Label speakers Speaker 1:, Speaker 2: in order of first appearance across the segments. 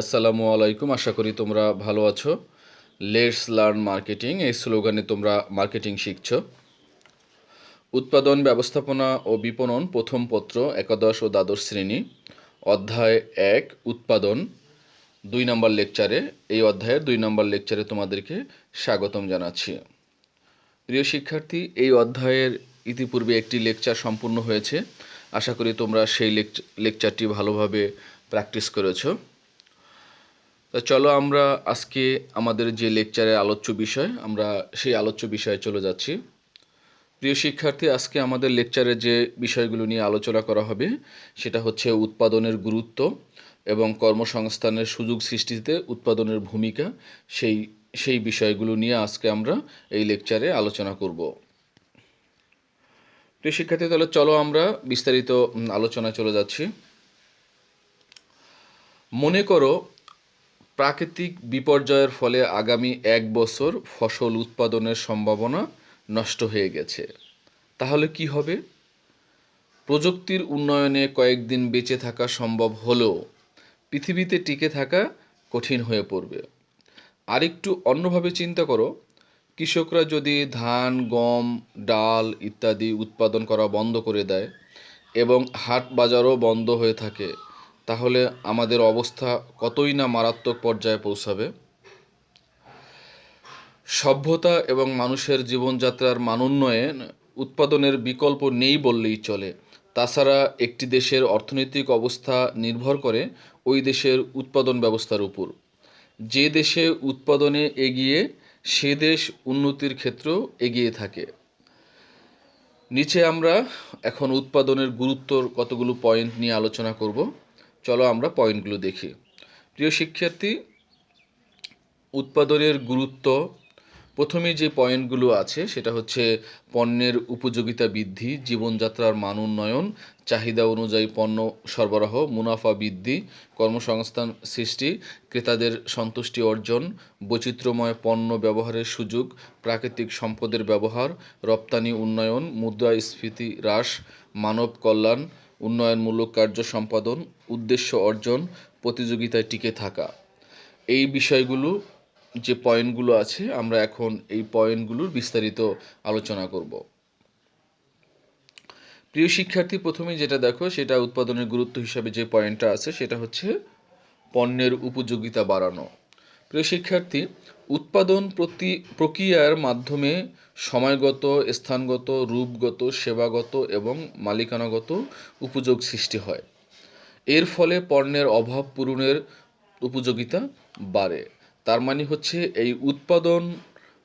Speaker 1: আসসালামু আলাইকুম। আশা করি তোমরা ভালো আছো। লেটস লার্ন মার্কেটিং এই স্লোগানে তোমরা মার্কেটিং শিখছ। উৎপাদন, ব্যবস্থাপনা ও বিপণন প্রথম পত্র, একাদশ ও দ্বাদশ শ্রেণি, অধ্যায় এক, উৎপাদন, দুই নম্বর লেকচারে। এই অধ্যায়ের দুই নম্বর লেকচারে তোমাদেরকে স্বাগতম জানাচ্ছি। প্রিয় শিক্ষার্থী, এই অধ্যায়ের ইতিপূর্বে একটি লেকচার সম্পূর্ণ হয়েছে। আশা করি তোমরা সেই লেকচারটি ভালোভাবে প্র্যাকটিস করেছ। তা চলো আমরা আজকে আমাদের যে লেকচারের আলোচ্য বিষয়, আমরা সেই আলোচ্য বিষয়ে চলে যাচ্ছি। প্রিয় শিক্ষার্থী, আজকে আমাদের লেকচারে যে বিষয়গুলো নিয়ে আলোচনা করা হবে, সেটা হচ্ছে উৎপাদনের গুরুত্ব এবং কর্মসংস্থানের সুযোগ সৃষ্টিতে উৎপাদনের ভূমিকা, সেই সেই বিষয়গুলো নিয়ে আজকে আমরা এই লেকচারে আলোচনা করব। প্রিয় শিক্ষার্থী, তাহলে চলো আমরা বিস্তারিত আলোচনায় চলে যাচ্ছি। মনে করো প্রাকৃতিক বিপর্যয়ের ফলে আগামী এক বছর ফসল উৎপাদনের সম্ভাবনা নষ্ট হয়ে গেছে। তাহলে কি হবে? প্রযুক্তির উন্নয়নে কয়েকদিন বেঁচে থাকা সম্ভব হলেও পৃথিবীতে টিকে থাকা কঠিন হয়ে পড়বে। আরেকটু অন্যভাবে চিন্তা করো, কৃষকরা যদি ধান, গম, ডাল ইত্যাদি উৎপাদন করা বন্ধ করে দেয় এবং হাট বাজারও বন্ধ হয়ে থাকে তাহলে আমাদের অবস্থা কতই না মারাত্মক পর্যায়ে পৌঁছাবে? সভ্যতা এবং মানুষের জীবনযাত্রার মানোন্নয়ন উৎপাদনের বিকল্প নেই বললেই চলে। তাছাড়া একটি দেশের অর্থনৈতিক অবস্থা নির্ভর করে ওই দেশের উৎপাদন ব্যবস্থার উপর। যে দেশে উৎপাদনে এগিয়ে, সে দেশ উন্নতির ক্ষেত্রেও এগিয়ে থাকে। নিচে আমরা এখন উৎপাদনের গুরুত্বর কতগুলো পয়েন্ট নিয়ে আলোচনা করব। চলো আমরা পয়েন্টগুলো দেখি। প্রিয় শিক্ষার্থী, উৎপাদনের গুরুত্ব। প্রথমে যে পয়েন্টগুলো আছে, সেটা হচ্ছে পণ্যের উপযোগিতা বৃদ্ধি, জীবনযাত্রার মান উন্নয়ন, চাহিদা অনুযায়ী পণ্য সরবরাহ, মুনাফা বৃদ্ধি, কর্মসংস্থান সৃষ্টি, ক্রেতাদের সন্তুষ্টি অর্জন, বৈচিত্র্যময় পণ্য ব্যবহারের সুযোগ, প্রাকৃতিক সম্পদের ব্যবহার, রপ্তানি উন্নয়ন, মুদ্রাস্ফীতি হ্রাস, মানব কল্যাণ উন্নয়নমূলক কার্য সম্পাদন, উদ্দেশ্য অর্জন, প্রতিযোগিতায় টিকে থাকা। এই বিষয়গুলো, যে পয়েন্টগুলো আছে, আমরা এখন এই পয়েন্টগুলোর বিস্তারিত আলোচনা করব। প্রিয় শিক্ষার্থী প্রথমে যেটা দেখো, সেটা উৎপাদনের গুরুত্ব হিসাবে যে পয়েন্টটা আছে, সেটা হচ্ছে পণ্যের উপযোগিতা বাড়ানো। প্রিয় শিক্ষার্থী, উৎপাদন প্রতি প্রক্রিয়ার মাধ্যমে সময়গত, স্থানগত, রূপগত, সেবাগত এবং মালিকানাগত উপযোগ সৃষ্টি হয়। এর ফলে পণ্যের অভাব পূরণের উপযোগিতা বাড়ে। তার মানে হচ্ছে এই উৎপাদন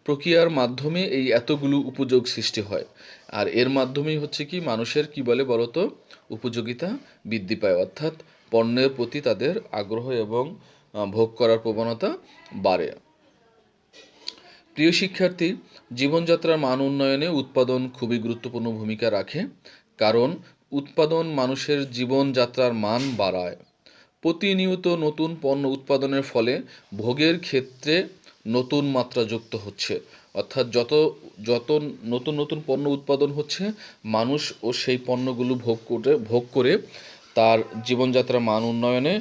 Speaker 1: প্রক্রিয়ার মাধ্যমে এই এতগুলো উপযোগ সৃষ্টি হয়। আর এর মাধ্যমেই হচ্ছে কি, মানুষের কি বলে বলতো? উপযোগিতা বৃদ্ধি পায়। অর্থাৎ পণ্যের প্রতি তাদের আগ্রহ এবং ভোগ করার প্রবণতা বাড়ে। প্রিয় শিক্ষার্থী, জীবনযাত্রার মান উন্নয়নে উৎপাদন খুবই গুরুত্বপূর্ণ ভূমিকা রাখে, কারণ উৎপাদন মানুষের জীবনযাত্রার মান বাড়ায়। প্রতিনিয়ত নতুন পণ্য উৎপাদনের ফলে ভোগের ক্ষেত্রে নতুন মাত্রা যুক্ত হচ্ছে। অর্থাৎ যত যত নতুন নতুন পণ্য উৎপাদন হচ্ছে, মানুষ ও সেই পণ্যগুলো ভোগ করে ভোগ করে তার জীবনযাত্রার মান উন্নয়নে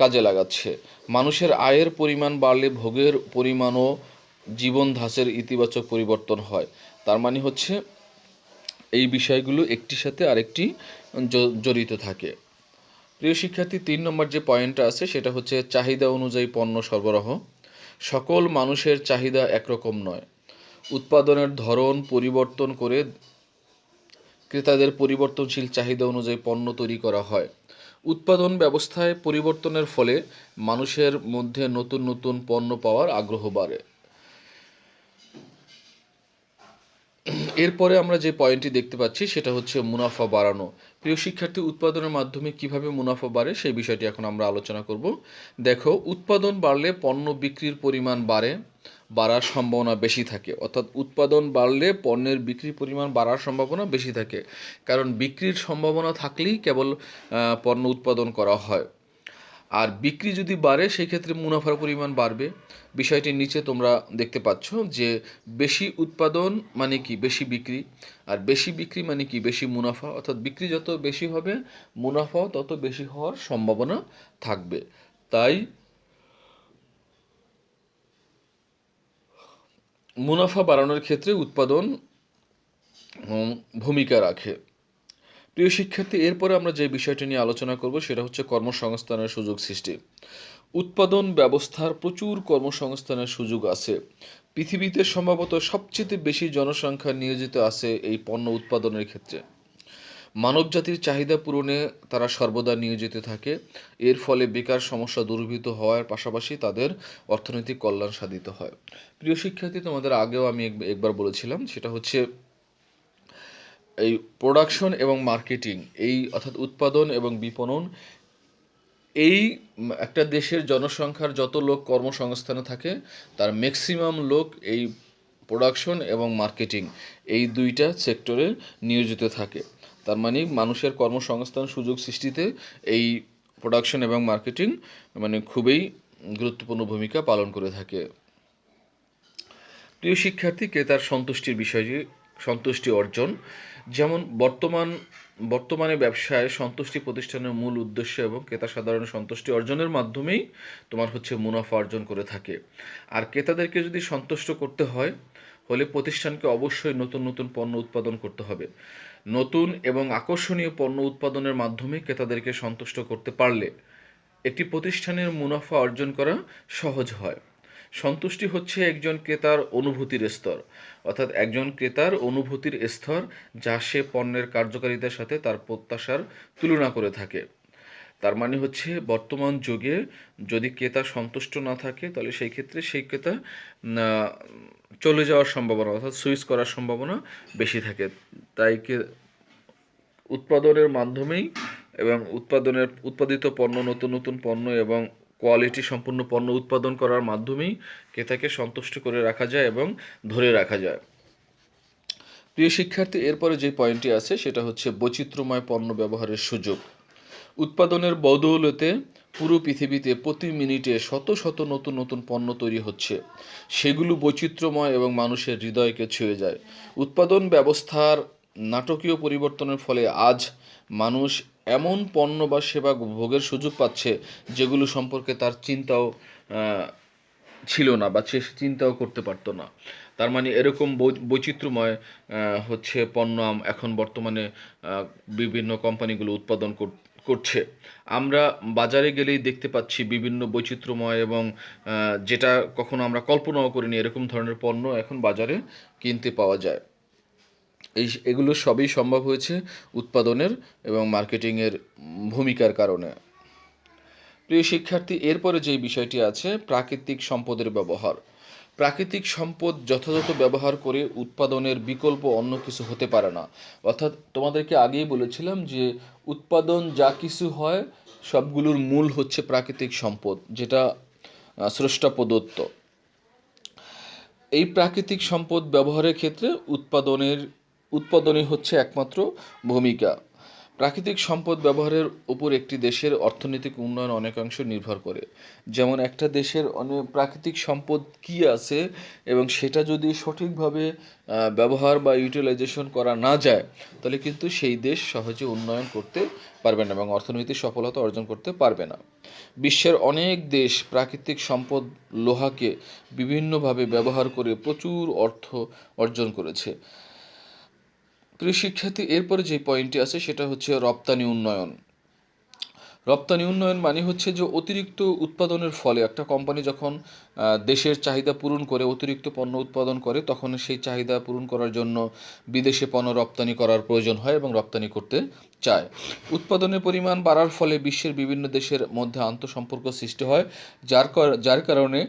Speaker 1: কাজে লাগাচ্ছে। মানুষের আয়ের পরিমাণ বাড়লে ভোগের পরিমাণও জীবন ধাঁচের ইতিবাচক পরিবর্তন হয়। তার মানে হচ্ছে এই বিষয়গুলো একটির সাথে আরেকটি জড়িত থাকে। প্রিয় শিক্ষার্থী, তিন নম্বর যে পয়েন্টটা আছে সেটা হচ্ছে চাহিদা অনুযায়ী পণ্য সরবরাহ। সকল মানুষের চাহিদা একরকম নয়। উৎপাদনের ধরন পরিবর্তন করে ক্রেতাদের পরিবর্তনশীল চাহিদা অনুযায়ী পণ্য তৈরি করা হয়। উৎপাদন ব্যবস্থায় পরিবর্তনের ফলে মানুষের মধ্যে নতুন নতুন পণ্য পাওয়ার আগ্রহ বাড়ে। এরপরে আমরা যে পয়েন্টটি দেখতে পাচ্ছি, সেটা হচ্ছে মুনাফা বাড়ানো। প্রিয় শিক্ষার্থী, উৎপাদনের মাধ্যমে কীভাবে মুনাফা বাড়ে, সেই বিষয়টি এখন আমরা আলোচনা করব। দেখো, উৎপাদন বাড়লে পণ্য বিক্রির পরিমাণ বাড়ে বাড়ার সম্ভাবনা বেশি থাকে। অর্থাৎ উৎপাদন বাড়লে পণ্যের বিক্রির পরিমাণ বাড়ার সম্ভাবনা বেশি থাকে। কারণ বিক্রির সম্ভাবনা থাকলেই কেবল পণ্য উৎপাদন করা হয়। আর বিক্রি যদি বাড়ে সেই ক্ষেত্রে মুনাফার পরিমাণ বাড়বে। বিষয়টির নিচে তোমরা দেখতে পাচ্ছ যে বেশি উৎপাদন মানে কি? বেশি বিক্রি। আর বেশি বিক্রি মানে কি? বেশি মুনাফা। অর্থাৎ বিক্রি যত বেশি হবে, মুনাফাও তত বেশি হওয়ার সম্ভাবনা থাকবে। তাই মুনাফা বাড়ানোর ক্ষেত্রে উৎপাদন ভূমিকা রাখে। প্রিয় শিক্ষার্থী, এরপরে আমরা যে বিষয়টি নিয়ে আলোচনা করব সেটা হচ্ছে কর্মসংস্থানের সুযোগ সৃষ্টি। উৎপাদন ব্যবস্থার প্রচুর কর্মসংস্থানের সুযোগ আছে। পৃথিবীতে সম্ভবত সবচেয়ে বেশি জনসংখ্যা নিয়োজিত আছে এই পণ্য উৎপাদনের ক্ষেত্রে। মানবজাতির চাহিদা পূরণে তারা সর্বদা নিয়োজিত থাকে। এর ফলে বেকার সমস্যা দূরীভূত হওয়ার পাশাপাশি তাদের অর্থনৈতিক কল্যাণ সাধিত হয়। প্রিয় শিক্ষার্থী, তোমাদের আগেও আমি এক- একবার বলেছিলাম, সেটা হচ্ছে এই প্রোডাকশন এবং মার্কেটিং এই অর্থাৎ উৎপাদন এবং বিপণন, এই একটা দেশের জনসংখ্যার যত লোক কর্মসংস্থানে থাকে, তার ম্যাক্সিমাম লোক এই প্রোডাকশন এবং মার্কেটিং এই দুইটা সেক্টরে নিয়োজিত থাকে। তার মানে মানুষের কর্মসংস্থান সুযোগ সৃষ্টিতে এই প্রোডাকশন এবং মার্কেটিং মানে খুবই গুরুত্বপূর্ণ ভূমিকা পালন করে থাকে। প্রিয় শিক্ষার্থী, ক্রেতার সন্তুষ্টির বিষয়টি সন্তুষ্টি অর্জন। যেমন বর্তমান, বর্তমানে ব্যবসায় সন্তুষ্টি প্রতিষ্ঠানের মূল উদ্দেশ্য এবং ক্রেতা সাধারণ সন্তুষ্টি অর্জনের মাধ্যমেই তোমার হচ্ছে মুনাফা অর্জন করে থাকে। আর ক্রেতাদেরকে যদি সন্তুষ্ট করতে হয়, হলে প্রতিষ্ঠানকে অবশ্যই নতুন নতুন পণ্য উৎপাদন করতে হবে। নতুন এবং আকর্ষণীয় পণ্য উৎপাদনের মাধ্যমে ক্রেতাদেরকে সন্তুষ্ট করতে পারলে একটি প্রতিষ্ঠানের মুনাফা অর্জন করা সহজ হয়। সন্তুষ্টি হচ্ছে একজন ক্রেতার অনুভূতির স্তর, অর্থাৎ একজন ক্রেতার অনুভূতির স্তর যা সে পণ্যের কার্যকারিতার সাথে তার প্রত্যাশার তুলনা করে থাকে। তার মানে হচ্ছে বর্তমান যুগে যদি ক্রেতা সন্তুষ্ট না থাকে, তাহলে সেই ক্ষেত্রে সেই ক্রেতা চলে যাওয়ার সম্ভাবনা অর্থাৎ সুইচ করার সম্ভাবনা বেশি থাকে। তাই উৎপাদনের মাধ্যমেই এবং উৎপাদনের, উৎপাদিত পণ্য, নতুন নতুন পণ্য এবং কোয়ালিটি সম্পূর্ণ পণ্য উৎপাদন করার মাধ্যমেই ক্রেতাকে সন্তুষ্ট করে রাখা যায় এবং ধরে রাখা যায়। প্রিয় শিক্ষার্থী, এরপরে যে পয়েন্টটি আছে, সেটা হচ্ছে বৈচিত্র্যময় পণ্য ব্যবহারের সুযোগ। উৎপাদনের বদৌলতে পুরো পৃথিবীতে প্রতি মিনিটে শত শত নতুন নতুন পণ্য তৈরি হচ্ছে। সেগুলো বৈচিত্র্যময় এবং মানুষের হৃদয়কে ছুঁয়ে যায়। উৎপাদন ব্যবস্থার নাটকীয় পরিবর্তনের ফলে আজ মানুষ এমন পণ্য বা সেবা ভোগের সুযোগ পাচ্ছে যেগুলো সম্পর্কে তার চিন্তাও ছিল না বা সে চিন্তাও করতে পারতো না। তার মানে এরকম বৈচিত্র্যময় হচ্ছে পণ্য এখন বর্তমানে বিভিন্ন কোম্পানিগুলো উৎপাদন করছে। আমরা বাজারে গেলেই দেখতে পাচ্ছি বিভিন্ন বৈচিত্র্যময় এবং যেটা কখনো আমরা কল্পনাও করিনি এরকম ধরনের পণ্য এখন বাজারে কিনতে পাওয়া যায়। এই এগুলো সবই সম্ভব হয়েছে উৎপাদনের এবং মার্কেটিংয়ের ভূমিকার কারণে। প্রিয় শিক্ষার্থী, এরপরে যে বিষয়টি আছে, প্রাকৃতিক সম্পদের ব্যবহার। প্রাকৃতিক সম্পদ যথাযথ ব্যবহার করে উৎপাদনের বিকল্প অন্য কিছু হতে পারে না। অর্থাৎ তোমাদেরকে আগেই বলেছিলাম যে উৎপাদন যা কিছু হয়, সবগুলোর মূল হচ্ছে প্রাকৃতিক সম্পদ, যেটা স্রষ্টা প্রদত্ত। এই প্রাকৃতিক সম্পদ ব্যবহারের ক্ষেত্রে উৎপাদনের, উৎপাদনই হচ্ছে একমাত্র ভূমিকা। প্রাকৃতিক সম্পদ ব্যবহারের উপর একটি দেশের অর্থনৈতিক উন্নয়ন অনেকাংশ নির্ভর করে। যেমন একটা দেশের অনেক প্রাকৃতিক সম্পদ কি আছে এবং সেটা যদি সঠিকভাবে ব্যবহার বা ইউটিলাইজেশন করা না যায়, তাহলে কিন্তু সেই দেশ সহজে উন্নয়ন করতে পারবে না এবং অর্থনৈতিক সফলতা অর্জন করতে পারবে না। বিশ্বের অনেক দেশ প্রাকৃতিক সম্পদ লোহাকে বিভিন্নভাবে ব্যবহার করে প্রচুর অর্থ অর্জন করেছে। প্রিয় এরপরে যে পয়েন্টটি আছে সেটা হচ্ছে রপ্তানি উন্নয়ন। রপ্তানি উন্নয়ন মানে হচ্ছে যে অতিরিক্ত উৎপাদনের ফলে একটা কোম্পানি যখন দেশের চাহিদা পূরণ করে, অতিরিক্ত পণ্য উৎপাদন করে, তখন সেই চাহিদা পূরণ করার জন্য বিদেশে পণ্য রপ্তানি করার প্রয়োজন হয় এবং রপ্তানি করতে চায়। উৎপাদনের পরিমাণ বাড়ার ফলে বিশ্বের বিভিন্ন দেশের মধ্যে আন্তঃসম্পর্ক সৃষ্টি হয়, যার যার কারণে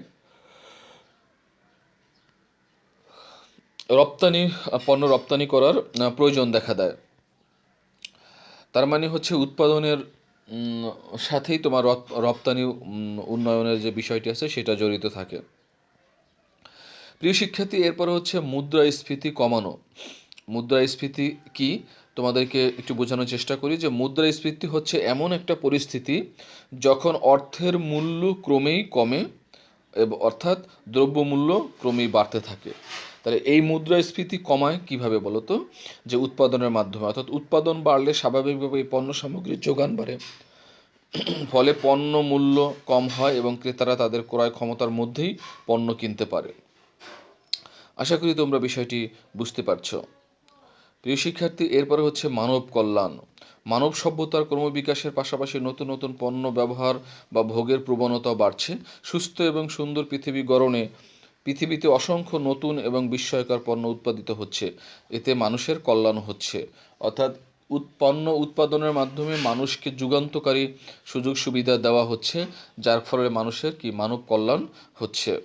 Speaker 1: রপ্তানি, পণ্য রপ্তানি করার প্রয়োজন দেখা দেয়। তার মানে হচ্ছে উৎপাদনের সাথেই তোমার রপ্তানি উন্নয়নের যে বিষয়টি আছে সেটা জড়িত থাকে। প্রিয় শিক্ষার্থী, এরপরে হচ্ছে মুদ্রাস্ফীতি কমানো। মুদ্রাস্ফীতি কি? তোমাদেরকে একটু বোঝানোর চেষ্টা করি যে মুদ্রাস্ফীতি হচ্ছে এমন একটা পরিস্থিতি যখন অর্থের মূল্য ক্রমেই কমে অর্থাৎ দ্রব্যমূল্য ক্রমেই বাড়তে থাকে। তাহলে এই মুদ্রাস্ফীতি কমায় কীভাবে তো? যে উৎপাদনের মাধ্যমে, অর্থাৎ উৎপাদন বাড়লে স্বাভাবিকভাবে এই পণ্য সামগ্রীর যোগান বাড়ে। ফলে পণ্য মূল্য কম হয় এবং ক্রেতারা তাদের ক্রয় ক্ষমতার মধ্যেই পণ্য কিনতে পারে। আশা করি তোমরা বিষয়টি বুঝতে পারছ। প্রিয় শিক্ষার্থী, এরপরে হচ্ছে মানব কল্যাণ। মানব সভ্যতার ক্রমবিকাশের পাশাপাশি নতুন নতুন পণ্য ব্যবহার বা ভোগের প্রবণতা বাড়ছে। সুস্থ এবং সুন্দর পৃথিবী গড়নে পৃথিবীতে অসংখ্য নতুন এবং বিস্ময়কর পণ্য উৎপাদিত হচ্ছে। এতে মানুষের কল্যাণ হচ্ছে। অর্থাৎ উৎপন্ন উৎপাদনের মাধ্যমে মানুষকে যুগান্তকারী সুযোগ সুবিধা দেওয়া হচ্ছে, যার ফলে মানুষের কি, মানব কল্যাণ হচ্ছে।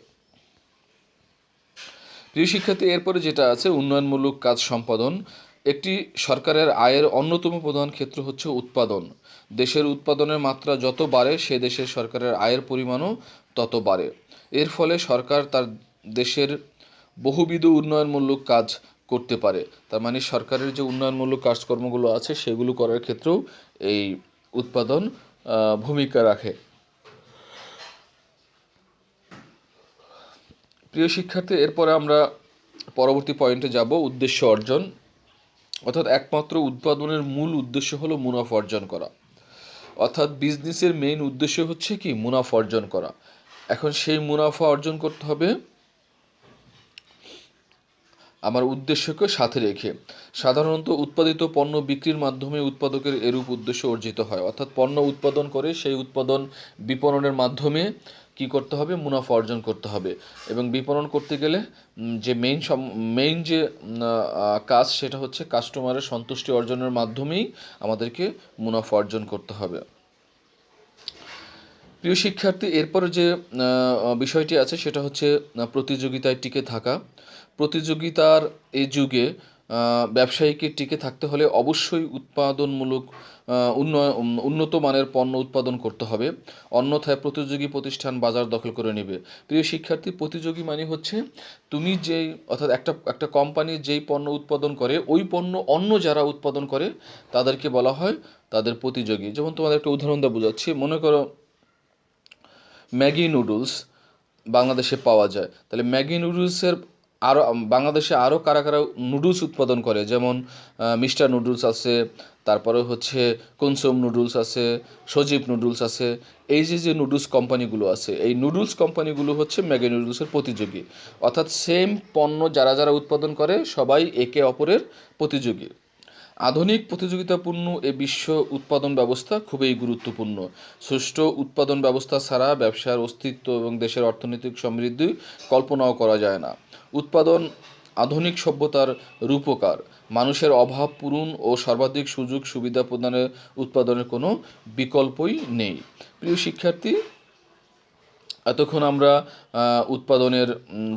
Speaker 1: প্রিয় শিক্ষার্থী, এরপরে যেটা আছে, উন্নয়নমূলক কাজ সম্পাদন। একটি সরকারের আয়ের অন্যতম প্রধান ক্ষেত্র হচ্ছে উৎপাদন। দেশের উৎপাদনের মাত্রা যত বাড়ে, সে দেশের সরকারের আয়ের পরিমাণও তত বাড়ে। এর ফলে সরকার তার দেশের বহুবিধ উন্নয়নমূলক কাজ করতে পারে। তার মানে সরকারের যে উন্নয়নমূলক কাজকর্মগুলো আছে, সেগুলো করার ক্ষেত্রেও এই উৎপাদন ভূমিকা রাখে। প্রিয় শিক্ষার্থী, এরপরে আমরা পরবর্তী পয়েন্টে যাব, উদ্দেশ্য অর্জন। অর্থাৎ একমাত্র উৎপাদনের মূল উদ্দেশ্য হলো মুনাফা অর্জন করা। অর্থাৎ বিজনেসের মেইন উদ্দেশ্য হচ্ছে কি? মুনাফা অর্জন করা। এখন সেই মুনাফা অর্জন করতে হবে আমার উদ্দেশ্যকে সাথে রেখে। সাধারণত উৎপাদিত পণ্য বিক্রির মাধ্যমে উৎপাদকের এরূপ উদ্দেশ্য অর্জিত হয়। অর্থাৎ পণ্য উৎপাদন করে সেই উৎপাদন বিপণনের মাধ্যমে কি করতে হবে? মুনাফা অর্জন করতে হবে। এবং বিপণন করতে গেলে যে মেইন সম মেইন যে কাজ সেটা হচ্ছে কাস্টমারের সন্তুষ্টি অর্জনের মাধ্যমেই আমাদেরকে মুনাফা অর্জন করতে হবে। প্রিয় শিক্ষার্থী, এরপরে যে বিষয়টি আছে সেটা হচ্ছে প্রতিযোগিতায় টিকে থাকা। প্রতিযোগিতার এই যুগে ব্যবসায়ীকে টিকে থাকতে হলে অবশ্যই উৎপাদনমূলক উন্নয় উন্নত মানের পণ্য উৎপাদন করতে হবে। অন্যথায় প্রতিযোগী প্রতিষ্ঠান বাজার দখল করে নেবে। প্রিয় শিক্ষার্থী, প্রতিযোগী মানে হচ্ছে, তুমি যেই, অর্থাৎ একটা একটা কোম্পানি যেই পণ্য উৎপাদন করে, ওই পণ্য অন্য যারা উৎপাদন করে, তাদেরকে বলা হয় তাদের প্রতিযোগী। যেমন তোমাদের একটা উদাহরণ দিয়ে বোঝাচ্ছি। মনে করো ম্যাগি নুডলস বাংলাদেশে পাওয়া যায়। তাহলে ম্যাগি নুডলসের আরও বাংলাদেশে আরও কারা কারা নুডলস উৎপাদন করে? যেমন মিস্টার নুডলস আছে, তারপরে হচ্ছে কনসুম নুডলস আছে, সজীব নুডলস আছে। এই যে যে নুডলস কোম্পানিগুলো আছে, এই নুডলস কোম্পানিগুলো হচ্ছে ম্যাগি নুডলসের প্রতিযোগী। অর্থাৎ সেম পণ্য যারা যারা উৎপাদন করে, সবাই একে অপরের প্রতিযোগী। আধুনিক প্রতিযোগিতাপূর্ণ এ বিশ্ব উৎপাদন ব্যবস্থা খুবই গুরুত্বপূর্ণ। সুষ্ঠু উৎপাদন ব্যবস্থা ছাড়া ব্যবসার অস্তিত্ব এবং দেশের অর্থনৈতিক সমৃদ্ধি কল্পনাও করা যায় না। উৎপাদন আধুনিক সভ্যতার রূপকার। মানুষের অভাব পূরণ ও সর্বাধিক সুযোগ সুবিধা প্রদানের উৎপাদনের কোনো বিকল্পই নেই। প্রিয় শিক্ষার্থী এতক্ষণ আমরা উৎপাদনের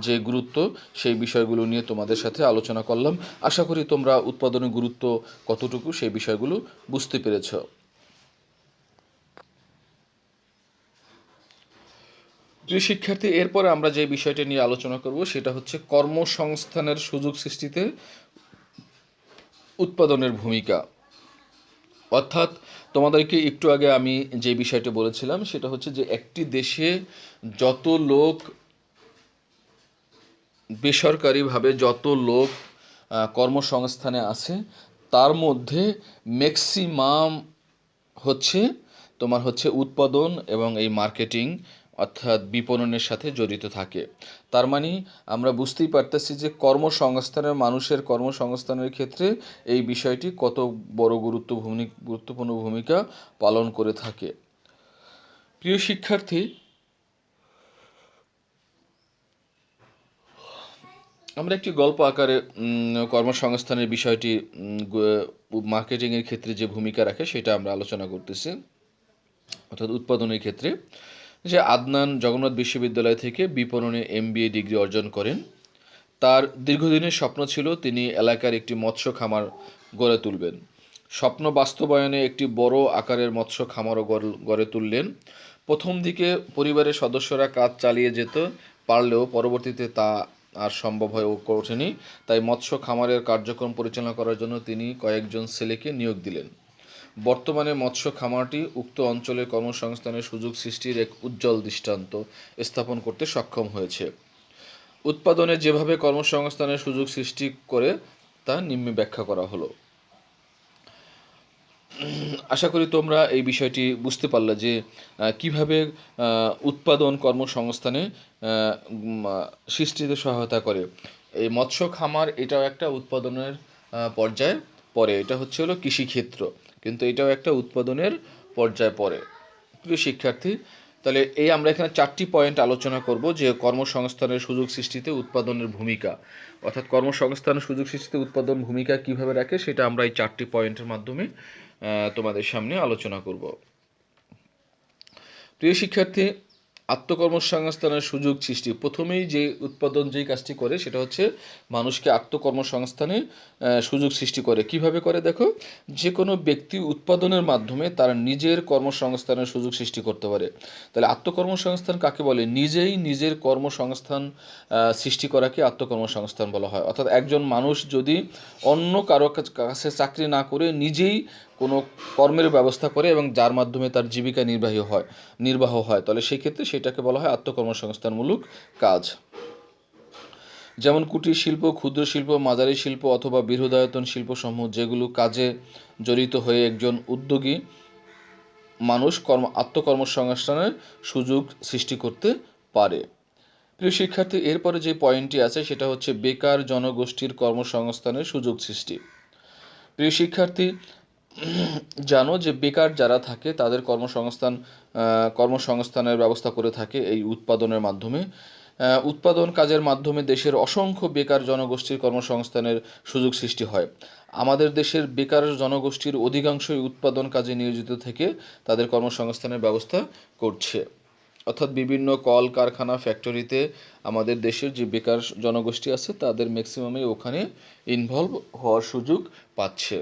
Speaker 1: যে গুরুত্ব, সেই বিষয়গুলো নিয়ে তোমাদের সাথে আলোচনা করলাম। আশা করি তোমরা উৎপাদনের গুরুত্ব কতটুকু, সেই বিষয়গুলো বুঝতে পেরেছ। প্রিয় শিক্ষার্থী, এরপরে আমরা যে বিষয়টা নিয়ে আলোচনা করব, সেটা হচ্ছে কর্মসংস্থানের সুযোগ সৃষ্টিতে উৎপাদনের ভূমিকা। অর্থাৎ তোমাদেরকে একটু আগে আমি যে বিষয়টা বলেছিলাম, সেটা হচ্ছে যে একটি দেশে যত লোক বেসরকারিভাবে যত লোক কর্মসংস্থানে আছে, তার মধ্যে ম্যাক্সিমাম হচ্ছে তোমার হচ্ছে উৎপাদন এবং এই মার্কেটিং অর্থাৎ বিপণনের সাথে জড়িত থাকে। তার মানে আমরা বুঝতেই পারতেছি যে কর্মসংস্থানের, মানুষের কর্মসংস্থানের ক্ষেত্রে এই বিষয়টি কত বড় গুরুত্ব গুরুত্বপূর্ণ ভূমিকা পালন করে থাকে। প্রিয় শিক্ষার্থী, আমরা একটি গল্প আকারে কর্মসংস্থানের বিষয়টি মার্কেটিংয়ের ক্ষেত্রে যে ভূমিকা রাখে সেটা আমরা আলোচনা করতেছি। অর্থাৎ উৎপাদনের ক্ষেত্রে। যে আদনান জগন্নাথ বিশ্ববিদ্যালয় থেকে বিপণনে এমবিএ ডিগ্রি অর্জন করেন। তার দীর্ঘদিনের স্বপ্ন ছিল তিনি এলাকার একটি মৎস্য খামার গড়ে তুলবেন। স্বপ্ন বাস্তবায়নে একটি বড় আকারের মৎস্য খামারও গড়- তুললেন। প্রথম দিকে পরিবারের সদস্যরা কাজ চালিয়ে যেত পারলেও পরবর্তীতে তা আর সম্ভব হয়ে ওঠেনি। তাই মৎস্য খামারের কার্যক্রম পরিচালনা করার জন্য তিনি কয়েকজন ছেলেকে নিয়োগ দিলেন। বর্তমানে মৎস্য খামারটি উক্ত অঞ্চলে কর্মসংস্থানের সুযোগ সৃষ্টির এক উজ্জ্বল দৃষ্টান্ত স্থাপন করতে সক্ষম হয়েছে। উৎপাদনে যেভাবে কর্মসংস্থানের সুযোগ সৃষ্টি করে, তা নিম্নে ব্যাখ্যা করা হলো। আশা করি তোমরা এই বিষয়টি বুঝতে পারলে যে কীভাবে উৎপাদন কর্মসংস্থানে সৃষ্টিতে সহায়তা করে। এই মৎস্য খামার এটাও একটা উৎপাদনের পর্যায়ে পড়ে। এটা হচ্ছে হলো কৃষিক্ষেত্র। কিন্তু এটাও একটা উৎপাদনের পর্যায়ে পড়ে। প্রিয় শিক্ষার্থী, তাহলে এই আমরা এখানে চারটি পয়েন্ট আলোচনা করব যে কর্মসংস্থানের সুযোগ সৃষ্টিতে উৎপাদনের ভূমিকা। অর্থাৎ কর্মসংস্থানের সুযোগ সৃষ্টিতে উৎপাদন ভূমিকা কীভাবে রাখে সেটা আমরা এই চারটি পয়েন্টের মাধ্যমে তোমাদের সামনে আলোচনা করব। প্রিয় শিক্ষার্থী আত্মকর্মসংস্থানের সুযোগ সৃষ্টি। প্রথমেই যে উৎপাদন যেই কাজটি করে, সেটা হচ্ছে মানুষকে আত্মকর্মসংস্থানে সুযোগ সৃষ্টি করে। কীভাবে করে দেখো? যে কোনো ব্যক্তি উৎপাদনের মাধ্যমে তার নিজের কর্মসংস্থানের সুযোগ সৃষ্টি করতে পারে। তাহলে আত্মকর্মসংস্থান কাকে বলে? নিজেই নিজের কর্মসংস্থান সৃষ্টি করাকে আত্মকর্মসংস্থান বলা হয়। অর্থাৎ একজন মানুষ যদি অন্য কারও কাছ- চাকরি না করে নিজেই কোনো কর্মের ব্যবস্থা করে এবং যার মাধ্যমে তার জীবিকা নির্বাহী হয়, নির্বাহ হয়। তাহলে সেই ক্ষেত্রে সেটাকে বলা হয় আত্মকর্মসংস্থানমূলক কাজ। যেমন কুটির শিল্প, ক্ষুদ্র শিল্প, মাঝারি শিল্প অথবা বৃহদায়তন শিল্পসমূহ যেগুলো কাজে জড়িত হয়ে একজন উদ্যোগী মানুষ কর্ম, আত্মকর্মসংস্থানের সুযোগ সৃষ্টি করতে পারে। প্রিয় শিক্ষার্থী, এরপরে যে পয়েন্টটি আছে, সেটা হচ্ছে বেকার জনগোষ্ঠীর কর্মসংস্থানের সুযোগ সৃষ্টি। প্রিয় শিক্ষার্থী জানো যে বেকার যারা থাকে, তাদের কর্মসংস্থান কর্মসংস্থানের ব্যবস্থা করে থাকে এই উৎপাদনের মাধ্যমে। উৎপাদন কাজের মাধ্যমে দেশের অসংখ্য বেকার জনগোষ্ঠীর কর্মসংস্থানের সুযোগ সৃষ্টি হয়। আমাদের দেশের বেকার জনগোষ্ঠীর অধিকাংশই উৎপাদন কাজে নিয়োজিত থেকে তাদের কর্মসংস্থানের ব্যবস্থা করছে। অর্থাৎ বিভিন্ন কল কারখানা, ফ্যাক্টরিতে আমাদের দেশের যে বেকার জনগোষ্ঠী আছে, তাদের ম্যাক্সিমামই ওখানে ইনভলভ হওয়ার সুযোগ পাচ্ছে।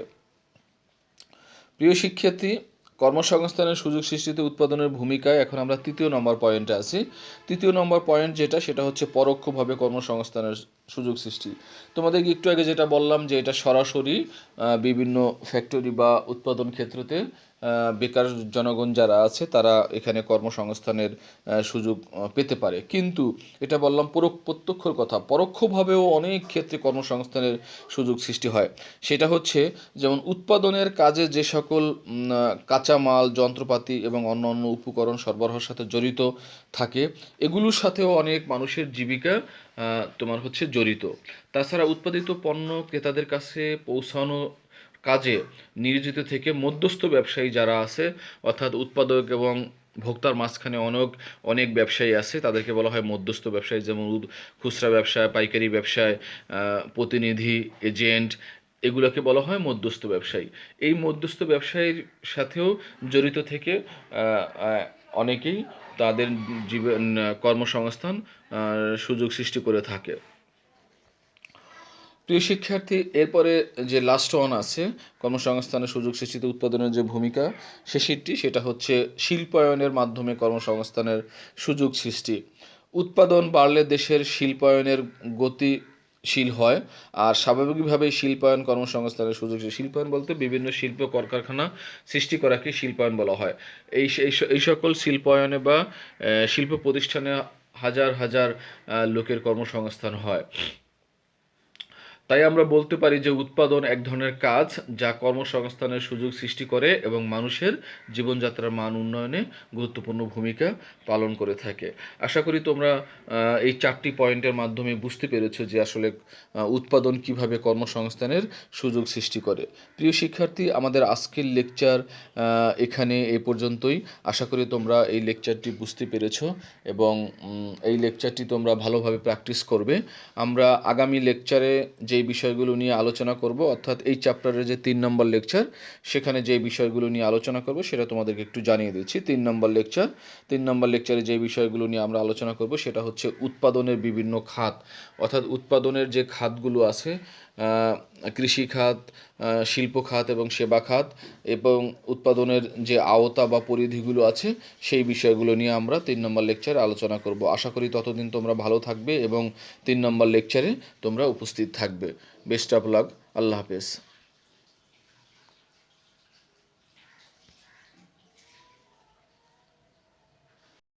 Speaker 1: প্রিয় শিক্ষার্থী, কর্মসংস্থানের সুযোগ সৃষ্টিতে উৎপাদনের ভূমিকায় এখন আমরা তৃতীয় নম্বর পয়েন্টে আছি। তৃতীয় নম্বর পয়েন্ট যেটা, সেটা হচ্ছে পরোক্ষভাবে কর্মসংস্থানের সুযোগ সৃষ্টি। তোমাদেরকে একটু আগে যেটা বললাম যে এটা সরাসরি বিভিন্ন ফ্যাক্টরি বা উৎপাদন ক্ষেত্রতে বেকার জনগণ যারা আছে, তারা এখানে কর্মসংস্থানের সুযোগ পেতে পারে। কিন্তু এটা বললাম পুরো প্রত্যক্ষর কথা। পরোক্ষভাবেও অনেক ক্ষেত্রে কর্মসংস্থানের সুযোগ সৃষ্টি হয়। সেটা হচ্ছে যেমন উৎপাদনের কাজে যে সকল কাঁচামাল, যন্ত্রপাতি এবং অন্য অন্য উপকরণ সরবরাহের সাথে জড়িত থাকে, এগুলোর সাথেও অনেক মানুষের জীবিকা তোমার হচ্ছে জড়িত। তাছাড়া উৎপাদিত পণ্য ক্রেতাদের কাছে পৌঁছানো কাজে নিয়োজিত থেকে মধ্যস্থ ব্যবসায়ী যারা আছে, অর্থাৎ উৎপাদক এবং ভোক্তার মাঝখানে অনেক অনেক ব্যবসায়ী আছে, তাদেরকে বলা হয় মধ্যস্থ ব্যবসায়ী, যেমন খুচরা ব্যবসায় পাইকারি ব্যবসায় প্রতিনিধি, এজেন্ট, এগুলোকে বলা হয় মধ্যস্থ ব্যবসায়ী। এই মধ্যস্থ ব্যবসায়ীর সাথেও জড়িত থেকে অনেকেই তাদের জীবন, কর্মসংস্থান সুযোগ সৃষ্টি করে থাকে। প্রিয় শিক্ষার্থী, এরপরে যে লাস্ট ওয়ান আছে, কর্মসংস্থানের সুযোগ সৃষ্টিতে উৎপাদনের যে ভূমিকা শেষেরটি সেটা হচ্ছে শিল্পায়নের মাধ্যমে কর্মসংস্থানের সুযোগ সৃষ্টি। উৎপাদন বাড়লে দেশের শিল্পায়নের গতিশীল হয়, আর স্বাভাবিকভাবেই শিল্পায়ন কর্মসংস্থানের সুযোগ সৃষ্টি। শিল্পায়ন বলতে বিভিন্ন শিল্প কলকারখানা সৃষ্টি করাকে শিল্পায়ন বলা হয়। এই এই সকল শিল্পায়নে বা শিল্প প্রতিষ্ঠানে হাজার হাজার লোকের কর্মসংস্থান হয়। তাই আমরা বলতে পারি যে উৎপাদন এক ধরনের কাজ যা কর্মসংস্থানের সুযোগ সৃষ্টি করে এবং মানুষের জীবনযাত্রার মান উন্নয়নে গুরুত্বপূর্ণ ভূমিকা পালন করে থাকে। আশা করি তোমরা এই চারটি পয়েন্টের মাধ্যমে বুঝতে পেরেছ যে আসলে উৎপাদন কীভাবে কর্মসংস্থানের সুযোগ সৃষ্টি করে। প্রিয় শিক্ষার্থী, আমাদের আজকের লেকচার এখানে এই পর্যন্তই। আশা করি তোমরা এই লেকচারটি বুঝতে পেরেছ এবং এই লেকচারটি তোমরা ভালোভাবে প্র্যাকটিস করবে। আমরা আগামী লেকচারে যে বিষয়গুলো নিয়ে আলোচনা করব, অর্থাৎ এই চ্যাপ্টারের যে তিন নম্বর লেকচার সেখানে যে বিষয়গুলো নিয়ে আলোচনা করব সেটা তোমাদেরকে একটু জানিয়ে দিচ্ছি। তিন নম্বর লেকচার তিন নম্বর লেকচারে যে বিষয়গুলো নিয়ে আমরা আলোচনা করব সেটা হচ্ছে উৎপাদনের বিভিন্ন খাত। অর্থাৎ উৎপাদনের যে খাতগুলো আছে কৃষি খাত শিল্প খাত এবং সেবা খাত এবং উৎপাদনের যে আওতা বা পরিধিগুলো আছে, সেই বিষয়গুলো নিয়ে আমরা তিন নম্বর লেকচারে আলোচনা করব। আশা করি ততদিন তোমরা ভালো থাকবে এবং তিন নম্বর লেকচারে তোমরা উপস্থিত থাকবে। বেস্ট অফ লাক আল্লাহ হাফেজ।